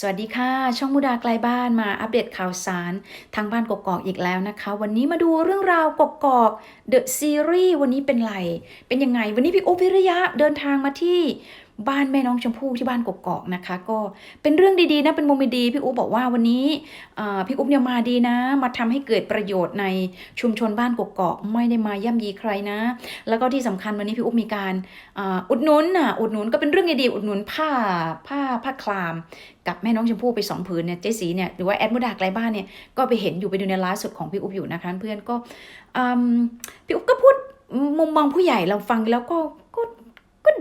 สวัสดีค่ะ ช่องมุดาไกลบ้านมาอัปเดตข่าวสารทางบ้านกกอกอีกแล้วนะคะ วันนี้มาดูเรื่องราวกกอกเดอะซีรีส์วันนี้เป็นไร เป็นยังไง วันนี้พี่โอวิริยะเดินทางมาที่ บ้านแม่น้องชมพู่ที่บ้านกกอกนะคะ ก็เป็นเรื่องดีๆนะเป็นโมเมนต์ดีพี่อุ๊บบอกว่าวันนี้พี่อุ๊บเนี่ยมาดีนะ มาทำให้เกิดประโยชน์ในชุมชนบ้านกกอกไม่ได้มาย่ำยีใครนะ แล้วก็ที่สำคัญวันนี้พี่อุ๊บมีการอุดหนุนน่ะอุดหนุนก็เป็นเรื่องดีๆอุดหนุนผ้าผ้าผ้าคลาม กับแม่น้องชมพู่ไปสองผืนเนี่ยเจ๊สีเนี่ยหรือว่าแอดมุดาไกลบ้านเนี่ยก็ไปเห็นอยู่ไปดูในไลฟ์สดของพี่อุ๊บอยู่นะคะเพื่อนก็พี่อุ๊บก็พูดมุมมองผู้ใหญ่เราฟังแล้วก็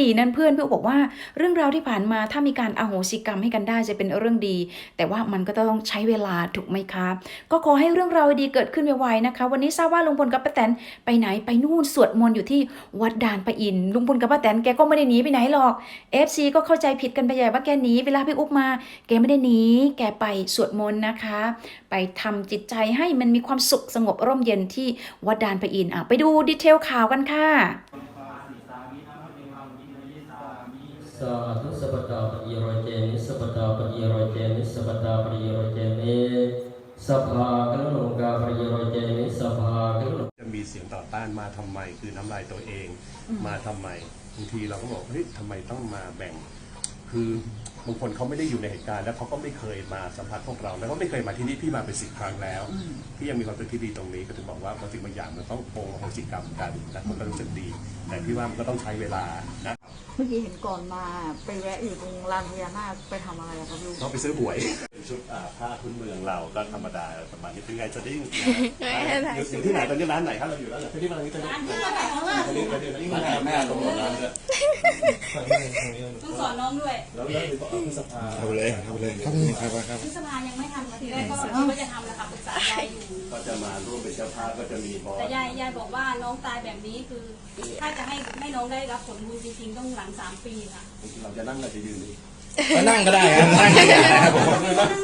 ดีนั่นเพื่อนพี่อุ๊บอกว่าเรื่องราวที่ผ่านมาถ้ามีการอโหสิกรรมให้กันได้จะเป็นเรื่องดี แต่ว่ามันก็ต้องใช้เวลาถูกไหมคะ ก็ขอให้เรื่องราวดีเกิดขึ้นไวๆนะคะ วันนี้ทราบว่าลุงพลกับป้าแตนไปไหนไปนู่นสวดมนต์อยู่ที่วัดด่านปะอินลุงพลกับป้าแตนแกก็ไม่ได้หนีไปไหนหรอก FC ก็เข้าใจผิดกันไปใหญ่ว่าแกหนีเวลาพี่อุ๊บมาแกไม่ได้หนีแกไปสวดมนต์นะคะ ไปทำจิตใจให้มันมีความสุขสงบร่มเย็นที่วัดดานปะอินอะไปดูดีเทลข่าวกันค่ะ สาธุสัพพตาปฏิโรเจมิสัพพตาปฏิโรเจมิสัพพตาปฏิโรเจมิสัพพะกัลโลกาปฏิโรเจมิสัพพะกัลโนจะมีเสียงต่อต้านมาทำไมคือน้ำลายตัวเองมาทำไมบางทีเราก็บอกเฮ้ยทำไมต้องมาแบ่ง คือ บางคนเขาไม่ได้อยู่ในเหตุการณ์แล้วเขาก็ไม่เคยมาสัมผัสพวกเรา แล้วก็ไม่เคยมาที่นี่พี่มาเป็นสิบครั้งแล้วพี่ยังมีความรู้สึกที่ดีตรงนี้ก็ถึงบอกว่าบางสิ่งบางอย่างมันต้องโปรงโหสิกรรมกันและคนก็รู้สึกดี แต่พี่ว่ามันก็ต้องใช้เวลานะเมื่อกี้เห็นก่อนมาไปแวะอยู่ตรงลานพญานาคไปทำอะไรอะครับลุงต้องไปซื้อหวย ชุดอ่าผ้าพื้นเมืองเราก็ธรรมดาประมาณนี้เป็นไงจะดิ้งอยู่อยู่ที่ไหนตอนนี้ร้านไหนครับเราอยู่ร้านไหนที่นี่ร้านนี้จะดิ้งตอนนี้ตอนนี้ตอนนี้แม่แม่ตรงร้านเลยต้องสอนน้องด้วยแล้วเริ่มเป็นพฤษภาเข้าไปเลยเข้าไปเลยครับครับครับพฤษภายังไม่ทำทีแรกก็คิดว่าจะทำแหละค่ะปรึกษายายอยู่ก็จะมาร่วมเป็นเจ้าภาพก็จะมีบอสแต่ยายยายบอกว่าน้องตายแบบนี้คือ ถ้าจะให้ให้น้องได้รับผลบุญจริงๆต้องหลังสามปีค่ะเราจะนั่งเราจะยืนนี่ ก็นั่งก็ได้ครับนั่งก็ได้ครับผม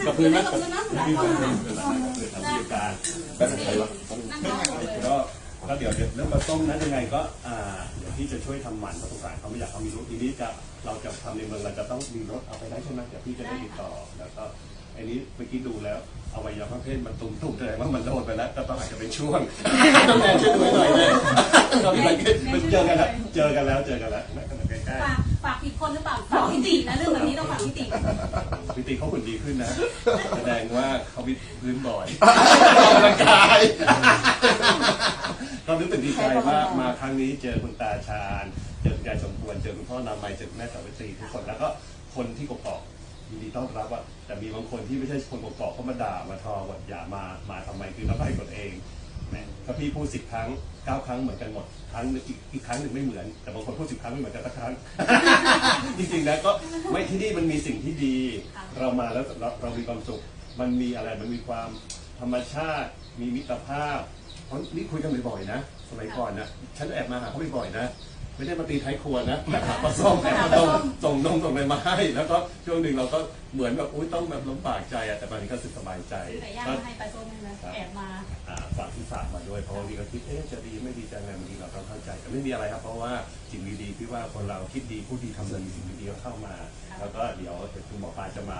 กับพื้นไหมขอบคุณนะหลายมีคพื้นนค่ะเป็นหลังกับพื้นทำกิจการก็จะใช้ว่านั่งน้องหมดเลยก็ก็เดี๋ยวเดี๋ยวเรื่องมาต้มนั้นยังไงก็อ่าเดี๋ยวพี่จะช่วยทำหมันเพราะสงสารเขาไม่อยากเขามีรถทีนี้จะเราจะทำในเมืองเราจะต้องมีรถเอาไปได้ใช่ไหมเดี๋ยวพี่จะได้ติดต่อแล้วก็อันนี้เมื่อกี้ดูแล้วอวัยวะเพศมันตุ่มตุ่มแสดงว่ามันโดนไปแล้วก็ต้องอาจจะเป็นช่วงต้องแอนช่วยดูให้หน่อยเลยเราพี่มันเจอกันแล้วเจอกันแล้วเจอกันแล้วใกล้ๆฝากฝาก ผิดคนหรือเปล่าฝากพี่ตินะเรื่องแบบนี้ต้องฝากพี่ติพิตีเขาหุ่นดีขึ้นนะ แสดงว่าเขาวิดพื้นบ่อยออกกำลังกายก็รู้สึกดีใจว่ามาครั้งนี้เจอคุณตาชาญ เจอคุณยายสมควร เจอคุณพ่อนามัยเจอคุณแม่สาวิตรีทุกคนแล้วก็คนที่กกอกยินดีต้อนรับอะแต่มีบางคนที่ไม่ใช่คนกกอกเขามาด่ามาทอว่าอย่ามามาทำไมคือเราให้กดเองแหม ถ้าพี่พูดสิบครั้งเก้าครั้งเหมือนกันหมดครั้งหนึ่งอีกอีกครั้งหนึ่งไม่เหมือน แต่บางคนพูดสิบครั้งไม่เหมือนกันสักครั้ง จริงๆแล้วก็ไม่ที่นี่มันมีสิ่งที่ดี เรามาแล้วเราเรามีความสุข มันมีอะไรมันมีความธรรมชาติ มีมิตรภาพเพราะนี่คุยกันบ่อยๆนะ สมัยก่อนนะฉันแอบมาหาเขาบ่อยๆนะไม่ได้มาตีท้ายครัวนะแต่หาปลาส้มแอบมาต้มส่งนมส่งอะไรมาให้ แล้วก็ช่วงหนึ่งเราก็เหมือนแบบอุ้ยต้องแบบลำบากใจอะแต่ตอนนี้ก็รู้สึกสบายใจแต่ย่าก็ให้ไปส้มให้นะแอบมา อ่าฝากที่ฝากมาด้วยเพราะบางทีก็คิดเอ๊ะจะดีไม่ดีจะไงบางทีเราต้องเข้าใจแต่ไม่มีอะไรครับ เพราะว่าสิ่งดีๆที่ว่าคนเราคิดดีพูดดีทำดีสิ่งดีๆก็เข้ามา แล้วก็เดี๋ยวเดี๋ยวคุณหมอปลาจะมา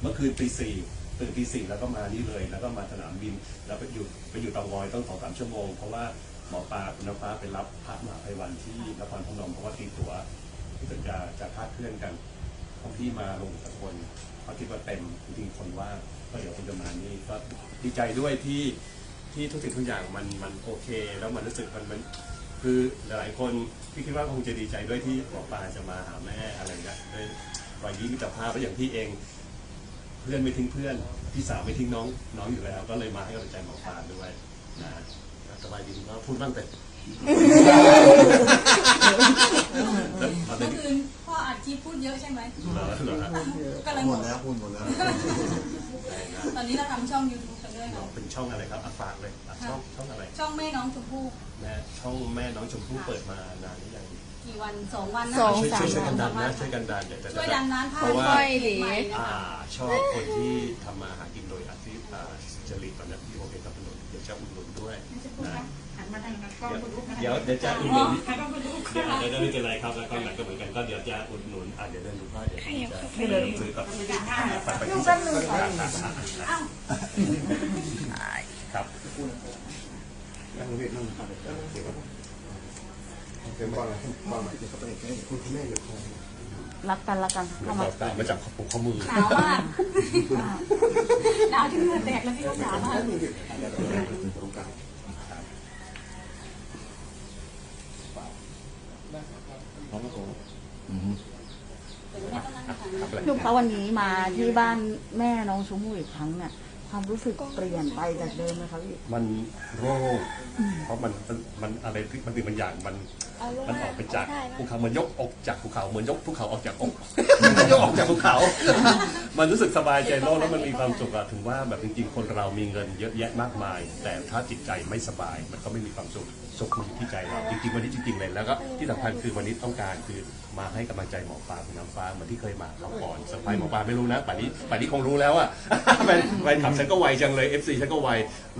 เมื่อคืนตีสี่ตื่นตีสี่แล้วก็มานี่เลย แล้วก็มาสนามบิน แล้วไปอยู่ไปอยู่เตางอยต้องสองสามชั่วโมงเพราะว่าหมอปลาคุณน้ำฟ้าไปรับพระมหาภัยวันที่นครพนมเพราะว่าตีตั๋วที่จะจะจะคลาดเคลื่อนกันของพี่มาลงสกลเขาคิดว่าเต็มจริงๆคนว่างก็เดี๋ยวคุณจะมานี่ก็ดีใจด้วยที่ ที่ทุกสิ่งทุกอย่างมันมันโอเค แล้วมันรู้สึกมันมันคือหลายๆคนพี่คิดว่าคงจะดีใจด้วยที่หมอปลาจะมาหาแม่อะไรเงี้ยด้วยรอยยิ้มมิตรภาพแล้วอย่างพี่เอง เพื่อนไม่ทิ้งเพื่อนพี่สาวไม่ทิ้งน้องน้องอยู่แล้ว ก็เลยมาให้กำลังใจหมอปลาด้วยนะสบายดีก็พูดบ้างแต่ตอนเมื่นี้อคืนพ่ออัดคลิปพูดเยอะใช่ไหมเหรอเหรอฮะกำลังหหมมดดแล้วพูดหมดแล้ว ตอนนี้เราทำช่อง YouTube กั นด้วยค่ะเป็นช่องอะไรครับอะฝากเลยอะช่องช่องอะไรช่องแม่น้องชมพู่แม่ช่องแม่น้องชมพู่เปิดมานานหรือยังกี่วันสองวันนะสอง ช่วยสาม ช่วยช่วยกันดันวันะช่วยกันดันเดี๋ยวจะช่วยดันร้านผ้าเพราะว่า ค่อยหลีนะอ่าคะชอบคนที่ทำมาหากินโดยอาชีพอ่าจริตตอนนี้ที่โอเคกับถนนเดี๋ยวจะอุดหนุนด้วยนะเดี๋ยวเดี๋ยวจะอุดหนุน เดี๋ยวเดี๋ยวไม่เป็นไรครับแล้วก็หลังก็เหมือนกันก็เดี๋ยวจะอุดหนุนอะเดี๋ยวเดินดูผ้าเดี๋ยวผมจะเดินซื้อก่อนฝากไปที่เส้นหนึ่งค่ะครับนั่งเรียกนั่งเป็นบ้านอะไรบ้านไหนที่เข้าไปคุณแม่อยู่คงรักกันรักกันเข้ามาต่อมาจากข้อมือหนาวมากหนาวที่เหงื่อแตกแล้วพี่ก็หนาวมาก ตรงกลางลูกคะวันนี้มาที่บ้านแม่น้องชมพู่อีกครั้งเนี่ยความรู้สึกเปลี่ยนไปจากเดิมไหมคะพี่ มันโล่งเพราะมันมันมันอะไรที่มันเป็นบางอย่างมันมันออกไปจากภูเขาเหมือนยกอกจากภูเขาเหมือนยกภูเขาออกจากอกยกออกจากภูเขา มันรู้สึกสบายใจโล่งแล้วมันมีความสุขอะถึงว่าแบบจริงๆ คนเรามีเงินเยอะแยะมากมาย แต่ถ้าจิตใจไม่สบายมันก็ไม่มีความสุขสุขอยู่ที่ใจเราจริงๆวันนี้จริงๆเลยแล้วก็ที่สำคัญคือวันนี้ต้องการคือมาให้กำลังใจหมอปลาคุณน้ำฟ้าเหมือนที่เคยมาเขาก่อนเซอร์ไพรส์หมอปลาไม่รู้นะป่านนี้ป่านนี้คงรู้แล้วอะแฟนแฟนคลับฉันก็ไวจังเลย FC ฉันก็ไว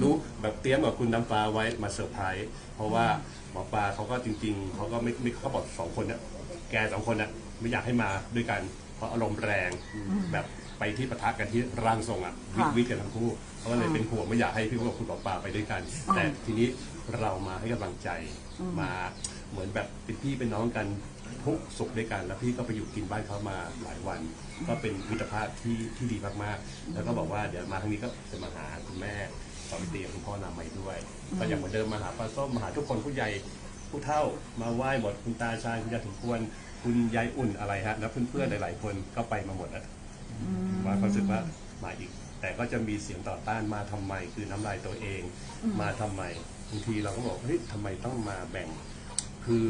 รู้แบบเตรียมกับคุณน้ำฟ้าไว้มาเซอร์ไพรส์เพราะว่า หมอปลาเขาก็จริง ๆเขาก็ไม่ไม่เขาบอกสองคนเนี่ยแกสองคนน่ะไม่อยากให้มาด้วยกันเพราะอารมณ์แรงแบบไปที่ปะทะกันที่ร่างทรงอะวิกวิกกันทั้งคู่เขาก็เลยเป็นห่วงไม่อยากให้พี่กับคุณหมอปลาไปด้วยกัน แต่ทีนี้เรามาให้กำลังใจมาเหมือนแบบเป็นพี่เป็นน้องกันทุกข์สุขด้วยกัน แล้วพี่ก็ไปอยู่กินบ้านเขามาหลายวัน ก็เป็นมิตรภาพที่ที่ดีมากๆ แล้วก็บอกว่าเดี๋ยวมาครั้งนี้ก็จะมาหาคุณแม่สาวิตรีกับคุณพ่อนามัยด้วย ก็อย่างเหมือนเดิมมาหาป้าส้มมาหาทุกคนผู้ใหญ่ผู้เฒ่ามาไหว้หมดคุณตาชาญคุณยายถึงควรคุณยายอุ่นอะไรฮะแล้วเพื่อนๆหลาย ๆ คนก็ไปมาหมดแล้วมาความรู้สึกว่ามาอีก แต่ก็จะมีเสียงต่อต้านมาทำไมคือน้ำลายตัวเอง มาทำไมบางทีเราก็บอกเฮ้ยทำไมต้องมาแบ่ง คือ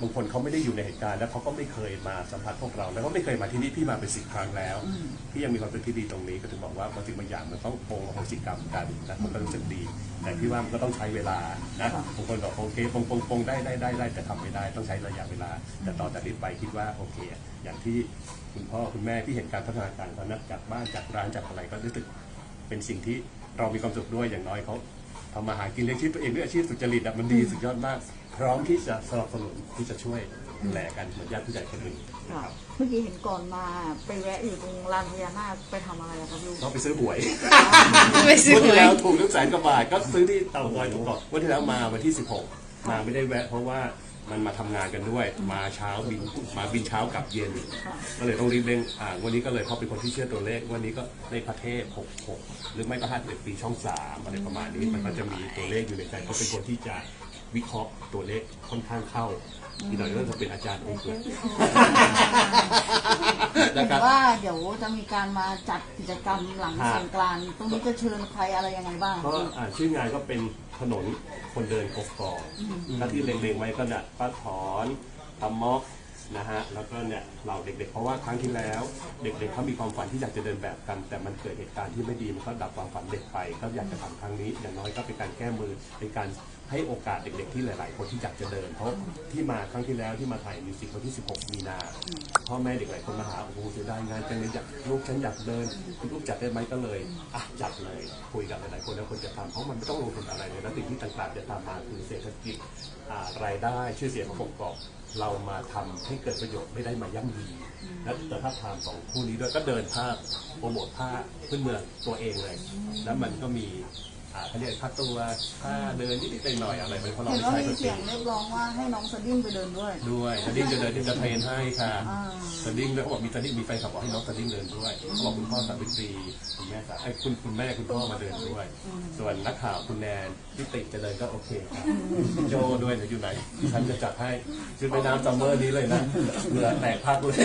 บางคนเขาไม่ได้อยู่ในเหตุการณ์ แล้วเขาก็ไม่เคยมาสัมผัสพวกเรา แล้วก็ไม่เคยมาที่นี่พี่มาเป็นสิบครั้งแล้วพี่ยังมีความรู้สึกที่ดีตรงนี้ก็ถึงบอกว่าบางสิ่งบางอย่างมันต้องปรงอโหสิกรรมกันนะมันก็รู้สึกดี แต่พี่ว่ามันก็ต้องใช้เวลานะบางคนบอกโอเคปรงปรงปรงได้ได้ได้ได้แต่ทำไม่ได้ต้องใช้ระยะเวลา แต่ต่อจากนี้ไปคิดว่าโอเค อย่างที่คุณพ่อคุณแม่ที่เห็นการพัฒนาการเขานักจากบ้านจากร้านจากอะไรก็รู้สึกเป็นสิ่งที่เรามีความสุขด้วยอย่างน้อยเขา ทำมาหากินเลี้ยงชีพตัวเองด้วยอาชีพสุจริตอะมันดีสุดยอดมาก พร้อมที่จะสนับสนุนที่จะช่วยดูแลกันเหมือนญาติผู้ใหญ่คนอื่นค่ะเมื่อกี้เห็นก่อนมาไปแวะอยู่ตรงลานพญานาคไปทำอะไรอะครับลูกต้องไปซื้อหวยไปซื้อวันหที่วย แล้วถูกตั้งแสนกว่าบาทก็ซื้อที่เต่างอยถูกก่อนวันที่แล้วมาวันที่ 16 มาไม่ได้แวะเพราะว่า มันมาทำงานกันด้วย มาเช้าบินมาบินเช้ากลับเย็น ก็เลยต้องรีบเร่งอ่าวันนี้ก็เลยเพราะเป็นคนที่เชื่อตัวเลข วันนี้ก็ในประเทศ66 หรือไม่ก็51ปีช่องสามอะไรประมาณนี้มันก็จะมีตัวเลขอยู่ในใจเขาเป็นคนที่จะวิเคราะห์ตัวเลขค่อนข้างเข้า ทีหน่อยก็จะเป็นอาจารย์เองเลยเห็นะนครับว่าเดี๋ยวจะมีการมาจัดกิจกรรมหลังครับสงกรานต์ตรงนี้จะเชิญใครอะไรยังไงบ้าง ก็อ่าชื่องานก็เป็นถนนคนเดินกกอกถ้าที่เล็งๆไว้ก็เนี่ยป้าถอนตำม็อก นะฮะแล้วก็เนี่ยเราเด็กๆ เพราะว่าครั้งที่แล้ว เด็กๆเขามีความฝันที่อยากจะเดินแบบกัน แต่มันเกิดเหตุการณ์ที่ไม่ดีมันก็ดับความฝันเด็กไป ก็อยากจะทำครั้งนี้ อย่างน้อยก็เป็นการแก้มือเป็นการให้โอกาสเด็กๆ ที่หลาย ๆ คนที่อยากจะเดิน เพราะที่มาครั้งที่แล้วที่มาถ่ายมิวสิกวันที่ 16 มีนาพ่อแม่เด็กหลายคนมาหาโอ้โหเสียดายงานจังเลยอยากลูกฉันอยากเดินคุณลูกจัดได้ไหมก็เลยอะจัดเลยคุยกับหลายๆคนแล้วคนจะทำเพราะมันไม่ต้องลงทุนอะไรเลยแล้วสิ่งที่ต่างๆ จะตามมาคือเศรษฐกิจรายได้ชื่อเสียงของประกอบ เรามาทำให้เกิดประโยชน์ไม่ได้มาย่ำยีและแต่ถ้าทำสองคู่นี้ด้วยก็เดินภาพโปรโมทผ้าพื้นเมืองตัวเองเลย แล้วมันก็มีอ่า เขาเรียกค่าตัวค่าเดินนิดๆหน่อยๆอะไรไปเพราะเราเห็นไม่ว่าใช่มีคนเสีจริยงง เรียกร้องว่าให้น้องสดิ้งไปเดินด้วย ด้วยสดิ้งจะเดินที่จะเทรนให้ค่ะอ่า สดิ้งแล้วเขาบอกมีสดิ้งมีแฟนคลับบอกให้น้องสดิ้งเดินด้วยเขาบอกคุณพ่อสาวิตรีคุณแม่สาไอ้ยคุณคุณแม่คุณพ่อมาเดินด้วย ส่วนนักข่าวคุณแนนที่ติจะเดินก็โอเคครับพี่โจด้วยเดี๋ยวอยู่ไหนฉันจะจัดให้ชุดไปน้ำซัมเมอร์นี้เลยนะเหงื่อแตกพักเลย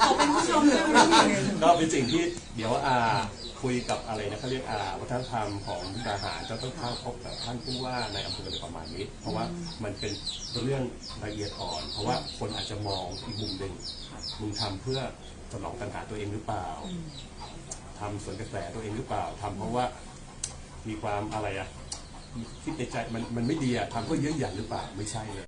ขอเป็นผู้ชมด้วยไหมพี่ก็เป็นสิ่งที่เดี๋ยวอา คุยกับอะไรนะเขาเรียกอาวัฒนธรรมของมุกดาหารจะต้องเข้าพบกับท่านผู้ว่าในอำเภออะไรประมาณนี้ เพราะว่ามันเป็นเรื่องละเอียดอ่อน เพราะว่าคนอาจจะมองอีกมุมหนึ่งมึงทำเพื่อสนองปัญหาตัวเองหรือเปล่าทำสวนกระแสตัวเองหรือเปล่าทำเพราะว่ามีความอะไรอะคิดในใจมันมันไม่ดีอะทำเพื่อเยื่อหยันหรือเปล่าไม่ใช่เลย